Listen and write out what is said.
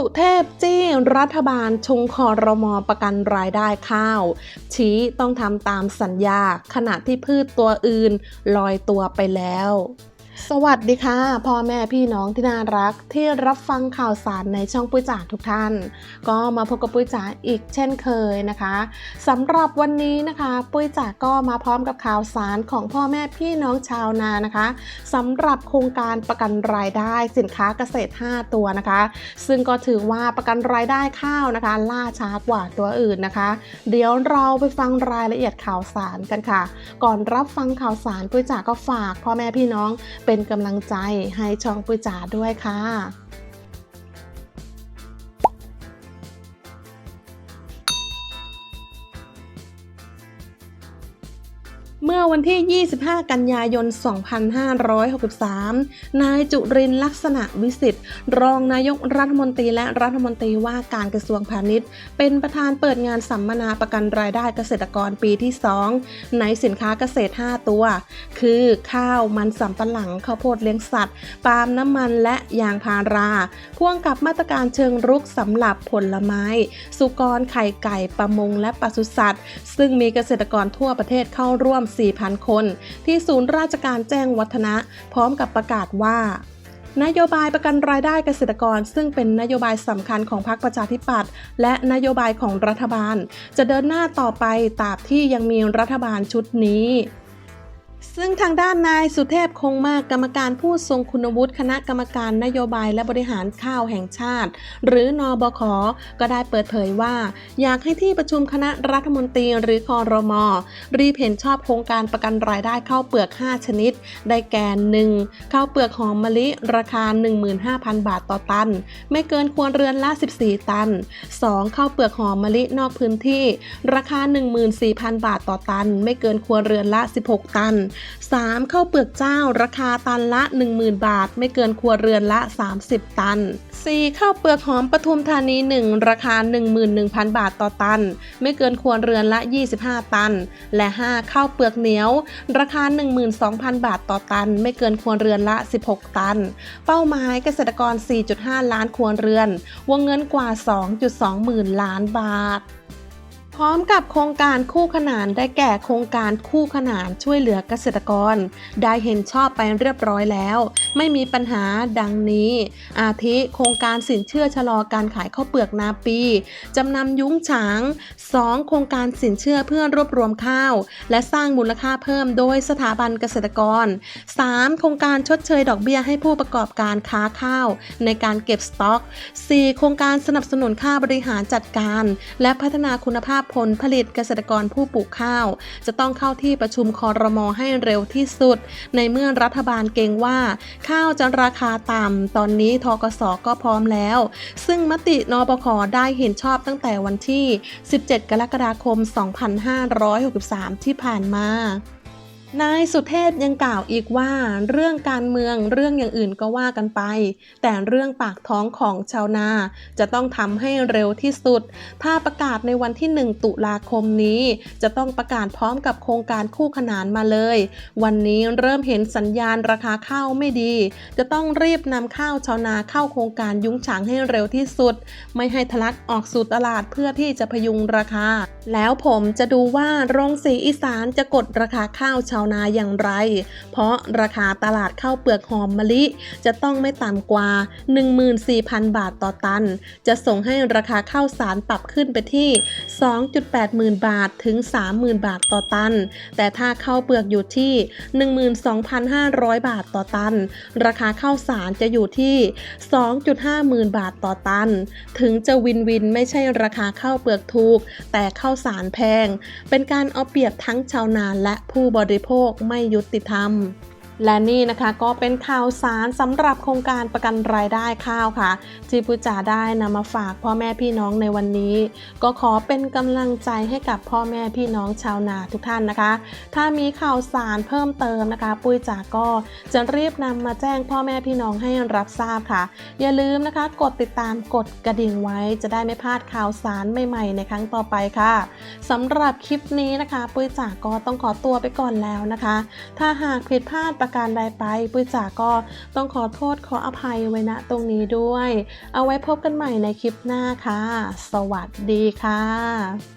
ุเทพจี้รัฐบาลชงคอรมอประกันรายได้ข้าว ชี้ต้องทำตามสัญญาขณะที่พืชตัวอื่นลอยตัวไปแล้ว สวัสดีค่ะพ่อแม่พี่น้องที่น่ารักที่รับฟังข่าวสารในช่องปุ้ยจ๋าทุกท่าน ก็มาพบกับปุ้ยจ๋าอีกเช่นเคยนะคะสำหรับวันนี้นะคะ ปุ้ยจ๋าก็มาพร้อมกับข่าวสารของพ่อแม่พี่น้องชาวนานะคะสำหรับโครงการประกันรายได้สินค้าเกษตร 5 ตัวนะคะ ซึ่งก็ถือว่าประกันรายได้ข้าวนะคะ ล่าช้ากว่าตัวอื่นนะคะ เดี๋ยวเราไปฟังรายละเอียดข่าวสารกันค่ะ ก่อนรับฟังข่าวสารปุ้ยจ๋าก็ฝากพ่อแม่พี่น้องเป็นกำลังใจให้ช่องปุ้ยจ๋าด้วยค่ะ เมื่อวันที่ 25 กันยายน 2563 นายจุรินลักษณะวิสิทธิ์ รองนายกรัฐมนตรีและรัฐมนตรีว่าการกระทรวงพาณิชย์ เป็นประธานเปิดงานสัมมนาประกันรายได้เกษตรกรปีที่ 2 ในสินค้าเกษตร 5 ตัว คือข้าวมันสำปะหลังข้าวโพดเลี้ยงสัตว์ ปาล์มน้ำมันและยางพารา พ่วงกับมาตรการเชิงรุกสำหรับผลไม้ สุกรไข่ไก่ประมงและปศุสัตว์ ซึ่งมีเกษตรกรทั่วประเทศเข้าร่วม4,000 คน ที่ศูนย์ราชการแจ้งวัฒนะ พร้อมกับประกาศว่านโยบายประกันรายได้เกษตรกร ซึ่งเป็นนโยบายสำคัญของพรรคประชาธิปัตย์และนโยบายของรัฐบาล จะเดินหน้าต่อไปตราบที่ยังมีรัฐบาลชุดนี้ ซึ่งทางด้านนายสุเทพคงมากกรรมการผู้ทรงคุณวุฒิคณะกรรมการนโยบายและบริหารข้าวแห่งชาติ หรือนอบคก็ได้เปิดเผยว่า อยากให้ที่ประชุมคณะรัฐมนตรีหรือคอรมอรีเห็นชอบโครงการประกันรายได้ข้าวเปลือก 5 ชนิด ได้แก่ 1. ข้าวเปลือกหอมมะลิ ราคา 15,000 บาทต่อตัน ไม่เกินควรวเรือนละ 14 ตัน 2. ข้าวเปลือกหอมมะลินอกพื้นที่ ราคา 14,000 บาทต่อตัน ไม่เกินควรวเรือนละ 16 ตัน 3. ข้าวเปลือกเจ้า ราคาตันละ 10,000 บาท ไม่เกินครัวเรือนละ 30 ตัน 4. ข้าวเปลือกหอมปทุมธานี 1 ราคา 11,000 บาทต่อตัน ไม่เกินครัวเรือนละ 25 ตัน และ 5. ข้าวเปลือกเหนียว ราคา 12,000 บาทต่อตัน ไม่เกินครัวเรือนละ 16 ตัน เป้าหมายเกษตรกร 4.5 ล้านครัวเรือน วงเงินกว่า 2.2 หมื่นล้านบาท พร้อมกับโครงการคู่ขนานได้แก่โครงการคู่ขนานช่วยเหลือเกษตรกร ได้เห็นชอบไปเรียบร้อยแล้ว ไม่มีปัญหาดังนี้ อาทิโครงการสินเชื่อชะลอการขายข้าวเปลือกนาปีจำนำยุ้งฉาง 2. โครงการสินเชื่อเพื่อรวบรวมข้าว และสร้างมูลค่าเพิ่มโดยสถาบันเกษตรกร 3. โครงการชดเชยดอกเบี้ยให้ผู้ประกอบการค้าข้าว ในการเก็บสต็อก 4. โครงการสนับสนุนค่าบริหารจัดการ และพัฒนาคุณภาพผลผลิตเกษตรกรผู้ปลูกข้าว จะต้องเข้าที่ประชุมคอรมอให้เร็วที่สุด ในเมื่อรัฐบาลเกรงว่า ข้าวจะราคาต่ำ ตอนนี้ทกสก็พร้อมแล้ว ซึ่งมตินปคได้เห็นชอบตั้งแต่วันที่ 17 กรกฎาคม 2563 ที่ผ่านมา นายสุเทพยังกล่าวอีกว่า เรื่องการเมืองเรื่องอย่างอื่นก็ว่ากันไป แต่เรื่องปากท้องของชาวนา จะต้องทำให้เร็วที่สุด ถ้าประกาศในวันที่ 1 ตุลาคมนี้ จะต้องประกาศพร้อมกับโครงการคู่ขนานมาเลย วันนี้เริ่มเห็นสัญญาณราคาข้าวไม่ดี จะต้องรีบนำข้าวชาวนาเข้าโครงการยุ้งฉางให้เร็วที่สุด ไม่ให้ทะลักออกสู่ตลาดเพื่อที่จะพยุงราคา แล้วผมจะดูว่าโรงสีอีสานจะกดราคาข้าวชาวนาอย่างไร เพราะราคาตลาดข้าวเปลือกหอมมะลิ จะต้องไม่ต่ำกว่า 14,000 บาทต่อตัน จะส่งให้ราคาข้าวสารปรับขึ้นไปที่ 2.8หมื่นบาทถึง 30,000 บาทต่อตัน แต่ถ้าข้าวเปลือกอยู่ที่ 12,500 บาทต่อตัน ราคาข้าวสารจะอยู่ที่ 2.5หมื่นบาทต่อตัน ถึงจะวินวินไม่ใช่ราคาข้าวเปลือกถูก แต่ข้าวสารแพง เป็นการเอาเปรียบทั้งชาวนาและผู้บริโภคไม่ยุติธรรม และนี่นะคะก็เป็นข่าวสารสำหรับโครงการประกันรายได้ข้าวค่ะ ที่ผู้จ่าได้นำมาฝากพ่อแม่พี่น้องในวันนี้ ก็ขอเป็นกำลังใจให้กับพ่อแม่พี่น้องชาวนาทุกท่านนะคะ ถ้ามีข่าวสารเพิ่มเติมนะคะ ปุ้ยจ๋าก็จะรีบนำมาแจ้งพ่อแม่พี่น้องให้รับทราบค่ะ อย่าลืมนะคะ กดติดตามกดกระดิ่งไว้ จะได้ไม่พลาดข่าวสารใหม่ๆ ในครั้งต่อไปค่ะสำหรับคลิปนี้นะคะ ปุ้ยจ๋าก็ต้องขอตัวไปก่อนแล้วนะคะ ถ้าหากผิดพลาดประประการใดไปปุ้ยจ๋าก็ต้องขอโทษขออภัยไว้ณตรงนี้ด้วย เอาไว้พบกันใหม่ในคลิปหน้าค่ะ สวัสดีค่ะ